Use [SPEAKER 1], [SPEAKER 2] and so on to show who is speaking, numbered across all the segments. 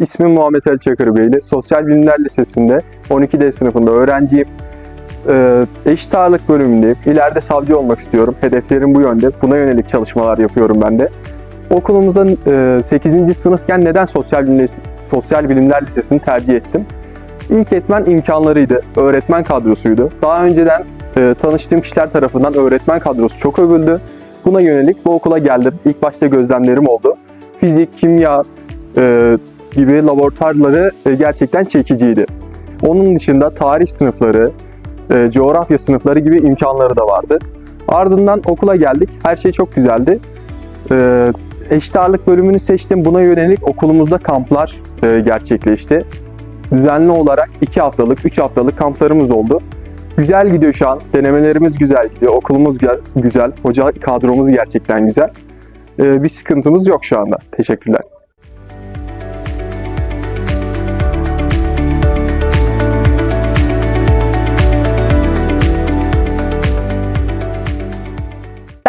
[SPEAKER 1] İsmim Muhammed Ali Çakırbeyli. Sosyal Bilimler Lisesi'nde 12D sınıfında öğrenciyim. Ee, eşit ağırlık bölümündeyim. İleride savcı olmak istiyorum. Hedeflerim bu yönde. Buna yönelik çalışmalar yapıyorum ben de. Okulumuza e, 8. sınıfken neden Sosyal Bilimler, Sosyal Bilimler Lisesi'ni tercih ettim? İlk etmen imkanlarıydı, öğretmen kadrosuydu. Daha önceden e, tanıştığım kişiler tarafından öğretmen kadrosu çok övüldü. Buna yönelik bu okula geldim. İlk başta gözlemlerim oldu. Fizik, kimya e, gibi laboratuvarları e, gerçekten çekiciydi. Onun dışında tarih sınıfları, e, coğrafya sınıfları gibi imkanları da vardı. Ardından okula geldik. Her şey çok güzeldi. E, eşit ağırlık bölümünü seçtim. Buna yönelik okulumuzda kamplar gerçekleşti. Düzenli olarak 2 haftalık, 3 haftalık kamplarımız oldu. Güzel gidiyor şu an. Denemelerimiz güzel gidiyor. Okulumuz güzel. Hoca kadromuz gerçekten güzel. Bir sıkıntımız yok şu anda. Teşekkürler.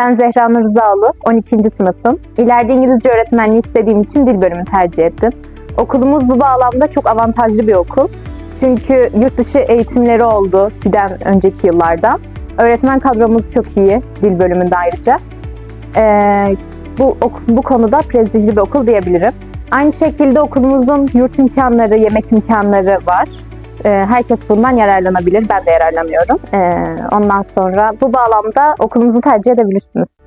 [SPEAKER 2] Ben Zehra Nur Rızaoğlu, 12. sınıfım. İleride İngilizce öğretmenliği istediğim için dil bölümünü tercih ettim. Okulumuz bu bağlamda çok avantajlı bir okul. Çünkü yurt dışı eğitimleri oldu giden önceki yıllarda. Öğretmen kadromuz çok iyi, dil bölümünde ayrıca. Ee, bu, bu konuda prestijli bir okul diyebilirim. Aynı şekilde okulumuzun yurt imkanları, yemek imkanları var. Ee, herkes bundan yararlanabilir. Ben de yararlanıyorum. Ee, ondan sonra bu bağlamda okulumuzu tercih edebilirsiniz.